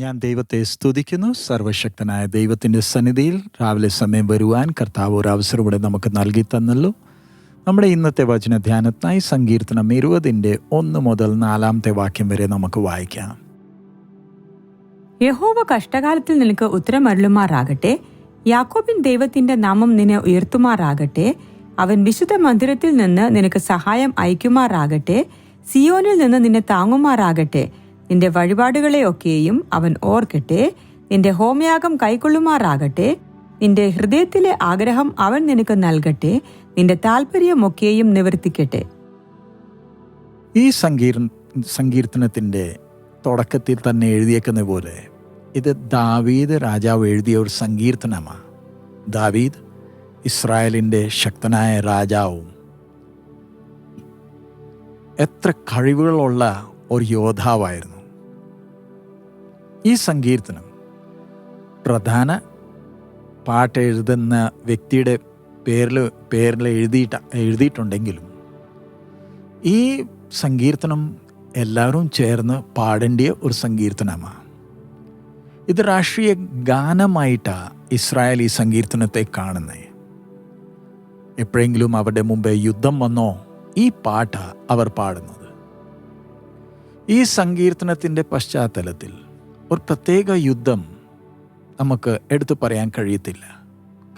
ഞാൻ ദൈവത്തെ സ്തുതിക്കുന്നു. സർവശക്തനായ ദൈവത്തിന്റെ സന്നിധിയിൽ രാവിലെ സമയം വരുവാൻ കർത്താവ് ഒരു അവസരം ഇവിടെ നമുക്ക് നൽകി തന്നല്ലോ. നമ്മുടെ ഇന്നത്തെ വചന ധ്യാനത്തിനായി സങ്കീർത്തനം ഇരുപതിന്റെ ഒന്ന് മുതൽ നാലാമത്തെ വാക്യം വരെ നമുക്ക് വായിക്കാം. യഹോവ കഷ്ടകാലത്തിൽ നിനക്ക് ഉത്തരമരുളുമാറാകട്ടെ. യാക്കോബിൻ ദൈവത്തിന്റെ നാമം നിന്നെ ഉയർത്തുമാറാകട്ടെ. അവൻ വിശുദ്ധ മന്ദിരത്തിൽ നിന്ന് നിനക്ക് സഹായം അയക്കുമാറാകട്ടെ. സിയോനിൽ നിന്ന് നിന്നെ താങ്ങുമാറാകട്ടെ. നിന്റെ വഴിപാടുകളെയൊക്കെയും അവൻ ഓർക്കട്ടെ. നിന്റെ ഹോമയാഗം കൈക്കൊള്ളുമാറാകട്ടെ. നിന്റെ ഹൃദയത്തിലെ ആഗ്രഹം അവൻ നിനക്ക് നൽകട്ടെ. നിന്റെ താല്പര്യമൊക്കെയും നിവർത്തിക്കട്ടെ. ഈ സങ്കീർ സങ്കീർത്തനത്തിന്റെ തുടക്കത്തിൽ തന്നെ എഴുതിയേക്കുന്ന പോലെ ഇത് ദാവീദ് രാജാവ് എഴുതിയ ഒരു സങ്കീർത്തനമാണ് ദാവീദ് ഇസ്രായേലിന്റെ ശക്തനായ രാജാവും. എത്ര കഴിവുകളുള്ള ഒരു യോദ്ധാവായിരുന്നു. ഈ സങ്കീർത്തനം പ്രധാന പാട്ട് എഴുതുന്ന വ്യക്തിയുടെ പേരിൽ പേരിൽ എഴുതിയിട്ട എഴുതിയിട്ടുണ്ടെങ്കിലും ഈ സങ്കീർത്തനം എല്ലാവരും ചേർന്ന് പാടേണ്ടിയ ഒരു സങ്കീർത്തനമാണ് ഇത് രാഷ്ട്രീയ ഗാനമായിട്ടാണ് ഇസ്രായേൽ ഈ സങ്കീർത്തനത്തെ കാണുന്നത് എപ്പോഴെങ്കിലും അവരുടെ മുമ്പേ യുദ്ധം വന്നോ ഈ പാട്ട അവർ പാടുന്നത്. ഈ സങ്കീർത്തനത്തിന്റെ പശ്ചാത്തലത്തിൽ ഒരു പ്രത്യേക യുദ്ധം നമുക്ക് എടുത്തു പറയാൻ കഴിയത്തില്ല.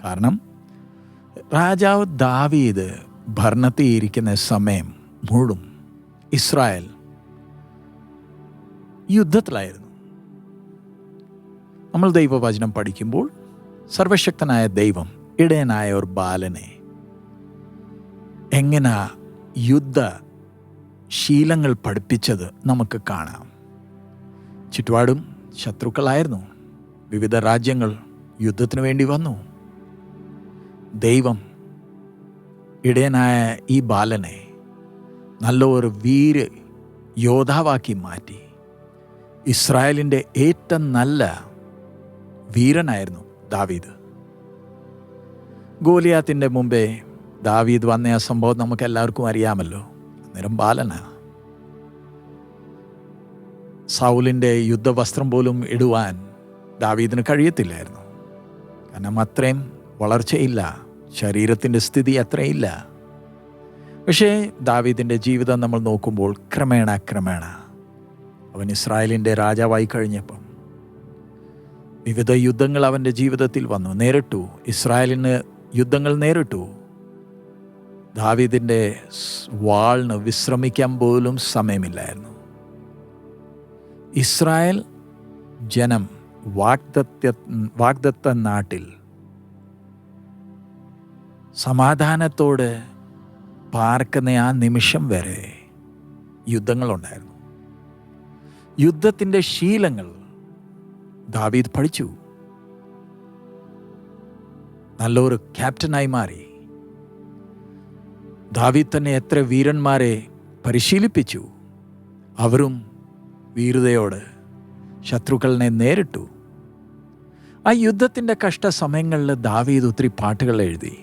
കാരണം രാജാവ് ദാവീദ് ഭരണത്തിൽ ഇരിക്കുന്ന സമയം മുഴുവൻ ഇസ്രായേൽ യുദ്ധത്തിലായിരുന്നു. നമ്മൾ ദൈവവചനം പഠിക്കുമ്പോൾ സർവശക്തനായ ദൈവം ഇടയനായ ഒരു ബാലനെ എങ്ങനെ യുദ്ധ ശീലങ്ങൾ പഠിപ്പിച്ചത് നമുക്ക് കാണാം. ചുറ്റുപാടും ശത്രുക്കളായിരുന്നു. വിവിധ രാജ്യങ്ങൾ യുദ്ധത്തിന് വേണ്ടി വന്നു. ദൈവം ഇടയനായ ഈ ബാലനെ നല്ല ഒരു വീര് യോദ്ധാവാക്കി മാറ്റി. ഇസ്രായേലിന്റെ ഏറ്റവും നല്ല വീരനായിരുന്നു ദാവീദ്. ഗോലിയാത്തിന്റെ മുമ്പേ ദാവീദ് വന്ന ആ സംഭവം നമുക്ക് എല്ലാവർക്കും അറിയാമല്ലോ. അന്നേരം ബാലനാ. സൗലിന്റെ യുദ്ധവസ്ത്രം പോലും ഇടുവാൻ ദാവീദിന് കഴിയത്തില്ലായിരുന്നു. കാരണം അത്രയും വളർച്ചയില്ല ശരീരത്തിന്റെ സ്ഥിതി അത്രയില്ല. പക്ഷേ ദാവീദിന്റെ ജീവിതം നമ്മൾ നോക്കുമ്പോൾ ക്രമേണ ക്രമേണ അവൻ ഇസ്രായേലിന്റെ രാജാവായി കഴിഞ്ഞപ്പം വിവിധ യുദ്ധങ്ങൾ അവന്റെ ജീവിതത്തിൽ വന്നു നേരിട്ടു. ഇസ്രായേലിന് യുദ്ധങ്ങൾ നേരിട്ടു. ദാവീദിന്റെ വാളിന് വിശ്രമിക്കാൻ പോലും സമയമില്ലായിരുന്നു. ഇസ്രായേൽ ജനം വാഗ്ദത്യ വാഗ്ദത്ത നാട്ടിൽ സമാധാനത്തോട് പാർക്കുന്ന ആ നിമിഷം വരെ യുദ്ധങ്ങളുണ്ടായിരുന്നു. യുദ്ധത്തിന്റെ ശീലങ്ങൾ ദാവീദ് പഠിച്ചു. നല്ലൊരു ക്യാപ്റ്റനായി മാറി. ദാവീദ് തന്നെ എത്ര വീരന്മാരെ പരിശീലിപ്പിച്ചു. അവരും വീരതയോട് ശത്രുക്കളിനെ നേരിട്ടു. ആ യുദ്ധത്തിന്റെ കഷ്ടസമയങ്ങളിൽ ദാവീദ് ഒത്തിരി പാട്ടുകൾ എഴുതി.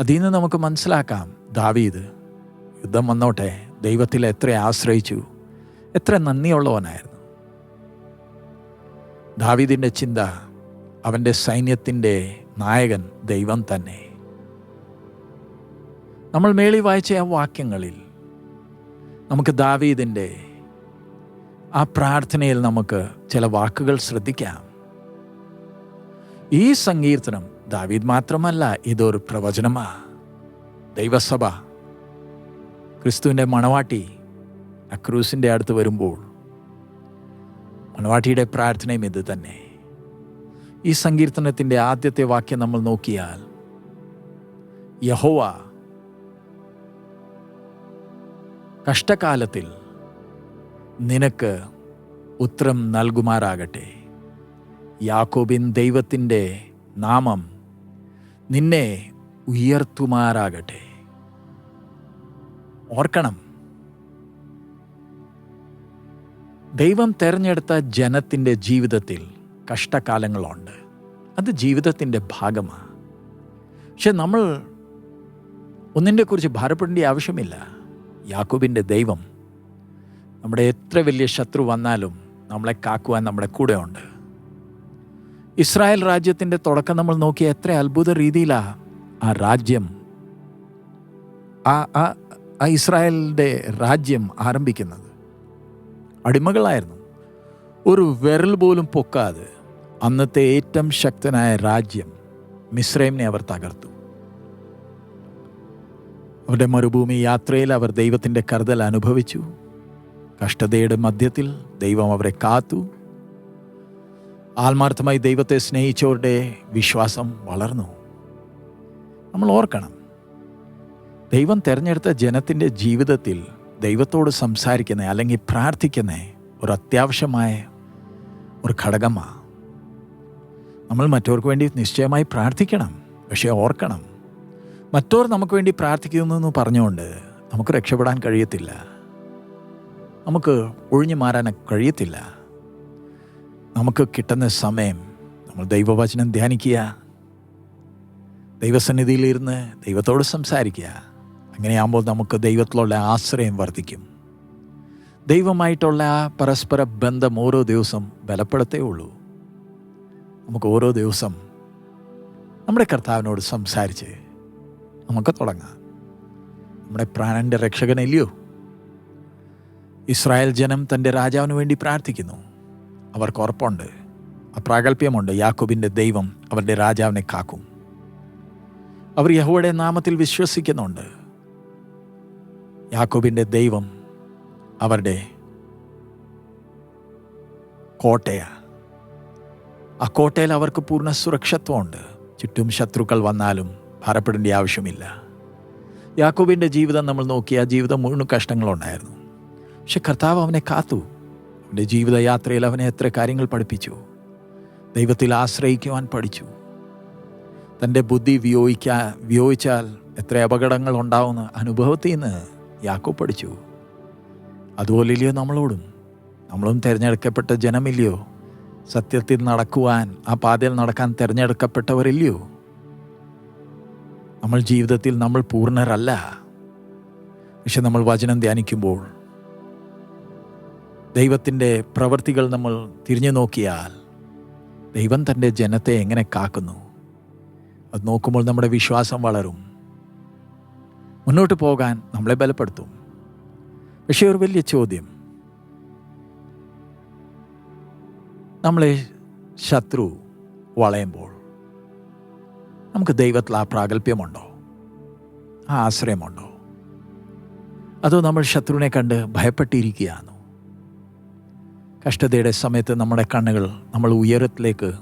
അതിൽ നിന്ന് നമുക്ക് മനസ്സിലാക്കാം ദാവീദ് യുദ്ധം വന്നോട്ടെ ദൈവത്തിൽ എത്ര ആശ്രയിച്ചു എത്ര നന്ദിയുള്ളവനായിരുന്നു. ദാവീദിന്റെ ചിന്ത അവന്റെ സൈന്യത്തിന്റെ നായകൻ ദൈവം തന്നെ. നമ്മൾ മേളി വായിച്ച ആ വാക്യങ്ങളിൽ നമുക്ക് ദാവീദിന്റെ ആ പ്രാർത്ഥനയിൽ നമുക്ക് ചില വാക്കുകൾ ശ്രദ്ധിക്കാം. ഈ സങ്കീർത്തനം ദാവീദ് മാത്രമല്ല ഇതൊരു പ്രവചനമാ. ദൈവസഭ ക്രിസ്തുവിന്റെ മണവാട്ടി അക്രൂസിന്റെ അടുത്ത് വരുമ്പോൾ മണവാട്ടിയുടെ പ്രാർത്ഥനയും ഇത് തന്നെ. ഈ സങ്കീർത്തനത്തിന്റെ ആദ്യത്തെ വാക്യം നമ്മൾ നോക്കിയാൽ യഹോവ കഷ്ടകാലത്തിൽ നിനക്ക് ഉത്തരം നൽകുമാറാകട്ടെ. യാക്കോബിൻ ദൈവത്തിന്റെ നാമം നിന്നെ ഉയർത്തുമാറാകട്ടെ. ഓർക്കണം. ദൈവം തിരഞ്ഞെടുത്ത ജനത്തിന്റെ ജീവിതത്തിൽ കഷ്ടകാലങ്ങളുണ്ട്. അത് ജീവിതത്തിന്റെ ഭാഗമാണ് പക്ഷെ നമ്മൾ ഒന്നിന്റെ കുറിച്ച് ഭാരപ്പെടേണ്ട ആവശ്യമില്ല. യാക്കോബിന്റെ ദൈവം നമ്മുടെ എത്ര വലിയ ശത്രു വന്നാലും നമ്മളെ കാക്കുവാൻ നമ്മുടെ കൂടെ ഉണ്ട് ഇസ്രായേൽ രാജ്യത്തിന്റെ തുടക്കം നമ്മൾ നോക്കിയ എത്ര അത്ഭുത രീതിയിലാണ് ആ രാജ്യം ആ ആ ആ ഇസ്രായേലിന്റെ രാജ്യം ആരംഭിക്കുന്നത്. അടിമകളായിരുന്നു. ഒരു വിരൽ പോലും പൊക്കാതെ അന്നത്തെ ഏറ്റവും ശക്തനായ രാജ്യം മിശ്രൈമിനെ അവർ തകർത്തു. അവരുടെ മരുഭൂമി യാത്രയിൽ അവർ ദൈവത്തിന്റെ കരുതൽ അനുഭവിച്ചു. കഷ്ടതയുടെ മധ്യത്തിൽ ദൈവം അവരെ കാത്തു. ആത്മാർത്ഥമായി ദൈവത്തെ സ്നേഹിച്ചവരുടെ വിശ്വാസം വളർന്നു. നമ്മൾ ഓർക്കണം ദൈവം തിരഞ്ഞെടുത്ത ജനത്തിന്റെ ജീവിതത്തിൽ ദൈവത്തോട് സംസാരിക്കുന്ന അല്ലെങ്കിൽ പ്രാർത്ഥിക്കുന്ന ഒരു അത്യാവശ്യമായ ഒരു ഘടകമാണ് നമ്മൾ മറ്റവർക്ക് വേണ്ടി നിശ്ചയമായി പ്രാർത്ഥിക്കണം പക്ഷേ ഓർക്കണം. മറ്റവർ നമുക്ക് വേണ്ടി പ്രാർത്ഥിക്കുന്നു എന്ന് പറഞ്ഞുകൊണ്ട് നമുക്ക് രക്ഷപ്പെടാൻ കഴിയത്തില്ല. നമുക്ക് ഒഴിഞ്ഞു മാറാൻ കഴിയത്തില്ല. നമുക്ക് കിട്ടുന്ന സമയം നമ്മൾ ദൈവവചനം ധ്യാനിക്കുക. ദൈവസന്നിധിയിലിരുന്ന് ദൈവത്തോട് സംസാരിക്കുക. അങ്ങനെയാകുമ്പോൾ നമുക്ക് ദൈവത്തിലുള്ള ആശ്രയം വർദ്ധിക്കും. ദൈവമായിട്ടുള്ള ആ പരസ്പര ബന്ധം ഓരോ ദിവസം ബലപ്പെടുത്തേ ഉള്ളൂ. നമുക്ക് ഓരോ ദിവസം നമ്മുടെ കർത്താവിനോട് സംസാരിച്ച് നമുക്ക് തുടങ്ങാം. നമ്മുടെ പ്രാണന്റെ രക്ഷകനല്ലയോ? ഇസ്രായേൽ ജനം തന്റെ രാജാവിന് വേണ്ടി പ്രാർത്ഥിക്കുന്നു. അവർക്ക് ഉറപ്പുണ്ട്. അപ്രാഗൽഭ്യമുണ്ട്. യാക്കോബിന്റെ ദൈവം അവരുടെ രാജാവിനെ കാക്കും. അവർ യഹോയുടെ നാമത്തിൽ വിശ്വസിക്കുന്നുണ്ട്. യാക്കോബിന്റെ ദൈവം അവരുടെ കോട്ടയ. ആ കോട്ടയിൽ അവർക്ക് പൂർണ സുരക്ഷത്വമുണ്ട്. ചുറ്റും ശത്രുക്കൾ വന്നാലും ഭാരപ്പെടേണ്ട ആവശ്യമില്ല. യാക്കോബിന്റെ ജീവിതം നമ്മൾ നോക്കിയാൽ ജീവിതം മുഴുവൻ കഷ്ടങ്ങളുണ്ടായിരുന്നു. പക്ഷെ കർത്താവ് അവനെ കാത്തു. അവന്റെ ജീവിതയാത്രയിൽ അവനെ എത്ര കാര്യങ്ങൾ പഠിപ്പിച്ചു. ദൈവത്തിൽ ആശ്രയിക്കുവാൻ പഠിച്ചു. തന്റെ ബുദ്ധി വിയോഗിക്കാ വിയോഗിച്ചാൽ എത്ര അപകടങ്ങൾ ഉണ്ടാവുന്ന അനുഭവത്തിൽ നിന്ന് യാക്കോ പഠിച്ചു. അതുപോലില്ലയോ നമ്മളോടും? നമ്മളും തിരഞ്ഞെടുക്കപ്പെട്ട ജനമില്ലയോ? സത്യത്തിൽ നടക്കുവാൻ ആ പാതയിൽ നടക്കാൻ തിരഞ്ഞെടുക്കപ്പെട്ടവരില്ലയോ? നമ്മൾ ജീവിതത്തിൽ നമ്മൾ പൂർണരല്ല. പക്ഷെ നമ്മൾ വചനം ധ്യാനിക്കുമ്പോൾ ദൈവത്തിന്റെ പ്രവൃത്തികൾ നമ്മൾ തിരിഞ്ഞു നോക്കിയാൽ ദൈവം തന്റെ ജനത്തെ എങ്ങനെ കാക്കുന്നു? അത് നോക്കുമ്പോൾ നമ്മുടെ വിശ്വാസം വളരും. മുന്നോട്ട് പോകാൻ നമ്മളെ ബലപ്പെടുത്തും. പക്ഷേ ഒരു വലിയ ചോദ്യം. നമ്മളെ ശത്രു വളയുമ്പോൾ നമുക്ക് ദൈവത്തിൽ ആ പ്രാഗൽഭ്യമുണ്ടോ? ആ ആശ്രയമുണ്ടോ? അതോ നമ്മൾ ശത്രുവിനെ കണ്ട് ഭയപ്പെട്ടിരിക്കുകയാണോ? കഷ്ടതയുടെ സമയത്ത് നമ്മുടെ കണ്ണുകൾ നമ്മൾ ഉയരത്തിലേക്ക്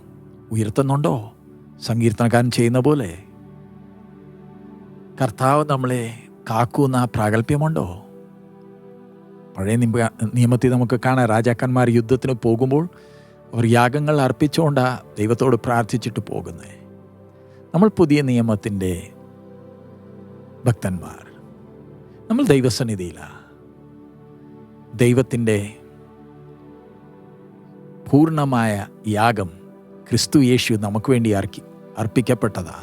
ഉയർത്തുന്നുണ്ടോ? സങ്കീർത്തനക്കാരൻ ചെയ്യുന്ന പോലെ. കർത്താവ് നമ്മളെ കാക്കുന്ന പ്രാഗൽഭ്യമുണ്ടോ? പഴയ നിയമ നിയമത്തിൽ നമുക്ക് കാണാം രാജാക്കന്മാർ യുദ്ധത്തിന് പോകുമ്പോൾ അവർ യാഗങ്ങൾ അർപ്പിച്ചുകൊണ്ടാണ് ദൈവത്തോട് പ്രാർത്ഥിച്ചിട്ട് പോകുന്നത് നമ്മൾ പുതിയ നിയമത്തിന്റെ ഭക്തന്മാർ. നമ്മൾ ദൈവസന്നിധിയിലാണ് ദൈവത്തിന്റെ പൂർണമായ യാഗം ക്രിസ്തു യേശു നമുക്ക് വേണ്ടി അർക്കി അർപ്പിക്കപ്പെട്ടതാ.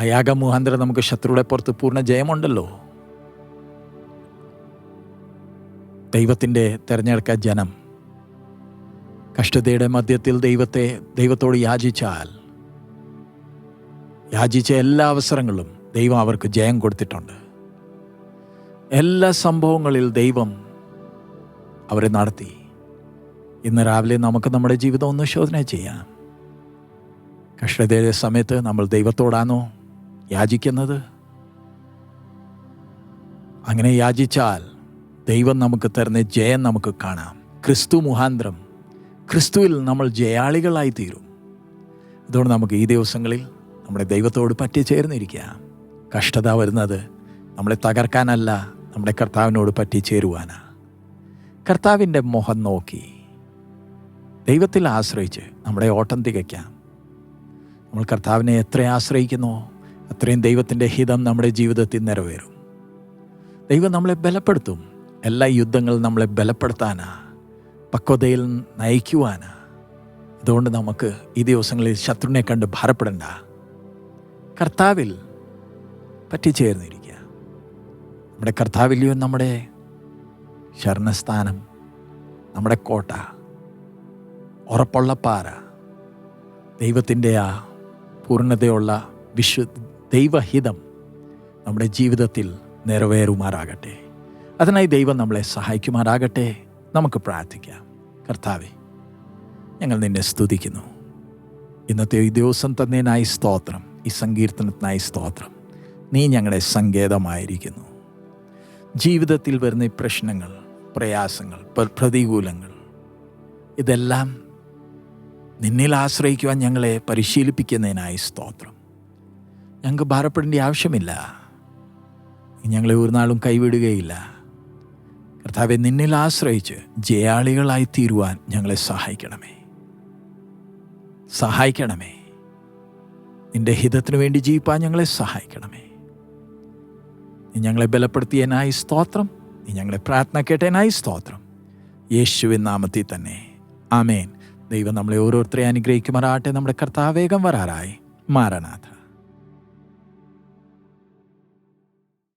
ആ യാഗം മുഹാന്തരം നമുക്ക് ശത്രുവിടെ പുറത്ത് പൂർണ ജയമുണ്ടല്ലോ. ദൈവത്തിന്റെ തിരഞ്ഞെടുക്ക ജനം കഷ്ടതയുടെ മധ്യത്തിൽ ദൈവത്തെ ദൈവത്തോട് യാചിച്ചാൽ യാചിച്ച എല്ലാ അവസരങ്ങളും ദൈവം അവർക്ക് ജയം കൊടുത്തിട്ടുണ്ട്. എല്ലാ സംഭവങ്ങളിൽ ദൈവം അവരെ നടത്തി. ഇന്ന് രാവിലെ നമുക്ക് നമ്മുടെ ജീവിതം ഒന്ന് ശോധന ചെയ്യാം. കഷ്ടതയുടെ സമയത്ത് നമ്മൾ ദൈവത്തോടാണോ യാചിക്കുന്നത്? അങ്ങനെ യാചിച്ചാൽ ദൈവം നമുക്ക് തരുന്ന ജയം നമുക്ക് കാണാം. ക്രിസ്തു മുഹാന്തരം ക്രിസ്തുവിൽ നമ്മൾ ജയാളികളായി തീരും. അതുകൊണ്ട് നമുക്ക് ഈ ദിവസങ്ങളിൽ നമ്മുടെ ദൈവത്തോട് പറ്റി ചേർന്നിരിക്കുക. കഷ്ടത വരുന്നത് നമ്മളെ തകർക്കാനല്ല നമ്മുടെ കർത്താവിനോട് പറ്റി ചേരുവാനാണ് കർത്താവിന്റെ മുഖം നോക്കി. ദൈവത്തിൽ ആശ്രയിച്ച് നമ്മുടെ ഓട്ടം തികയ്ക്കാം. നമ്മൾ കർത്താവിനെ എത്ര ആശ്രയിക്കുന്നു അത്രയും ദൈവത്തിന്റെ ഹിതം നമ്മുടെ ജീവിതത്തിൽ നിറവേറും. ദൈവം നമ്മളെ ബലപ്പെടുത്തും. എല്ലാ യുദ്ധങ്ങളും നമ്മളെ ബലപ്പെടുത്താനാ പക്വതയിൽ നയിക്കുവാനാ. അതുകൊണ്ട് നമുക്ക് ഈ ദിവസങ്ങളിൽ ശത്രുവിനെ കണ്ട് ഭാരപ്പെടണ്ട. കർത്താവിൽ പറ്റിച്ചേർന്നിരിക്കുക. നമ്മുടെ കർത്താവിലെയോ നമ്മുടെ ശരണസ്ഥാനം നമ്മുടെ കോട്ട ഉറപ്പുള്ള പാറ ദൈവത്തിന്റെ ആ പൂർണതയുള്ള വിശ്വ ദൈവഹിതം നമ്മുടെ ജീവിതത്തിൽ നിറവേറുമാറാകട്ടെ. അതിനായി ദൈവം നമ്മളെ സഹായിക്കുമാറാകട്ടെ. നമുക്ക് പ്രാർത്ഥിക്കാം. കർത്താവെ ഞങ്ങൾ നിന്നെ സ്തുതിക്കുന്നു. ഇന്നത്തെ ഈ ദിവസം തന്നേനായി സ്തോത്രം ഈ സങ്കീർത്തനത്തിനായി സ്തോത്രം. നീ ഞങ്ങളുടെ സങ്കേതമായിരിക്കുന്നു. ജീവിതത്തിൽ വരുന്ന പ്രശ്നങ്ങൾ പ്രയാസങ്ങൾ പ്ര- പ്രതികൂലങ്ങൾ ഇതെല്ലാം നിന്നിൽ ആശ്രയിക്കുവാൻ ഞങ്ങളെ പരിശീലിപ്പിക്കുന്നതിനായി സ്തോത്രം. ഞങ്ങൾക്ക് ഭാരപ്പെടേണ്ട ആവശ്യമില്ല. ഞങ്ങളെ ഒരു നാളും കൈവിടുകയില്ല. കർത്താവെ നിന്നിൽ ആശ്രയിച്ച് ജയാളികളായി തീരുവാൻ ഞങ്ങളെ സഹായിക്കണമേ. സഹായിക്കണമേ. നിന്റെ ഹിതത്തിനു വേണ്ടി ജീവിപ്പാൻ ഞങ്ങളെ സഹായിക്കണമേ. നീ ഞങ്ങളെ ബലപ്പെടുത്തിയതിനായി സ്തോത്രം. നീ ഞങ്ങളെ പ്രാർത്ഥന കേട്ടതിനായി സ്തോത്രം. യേശുവിൻ നാമത്തിൽ തന്നെ. ആമേൻ. ദൈവം നമ്മളെ ഓരോരുത്തരെ അനുഗ്രഹിക്കുമാറാട്ടെ നമ്മുടെ കർത്താവേഗം വരാറായി. മാറനാഥ.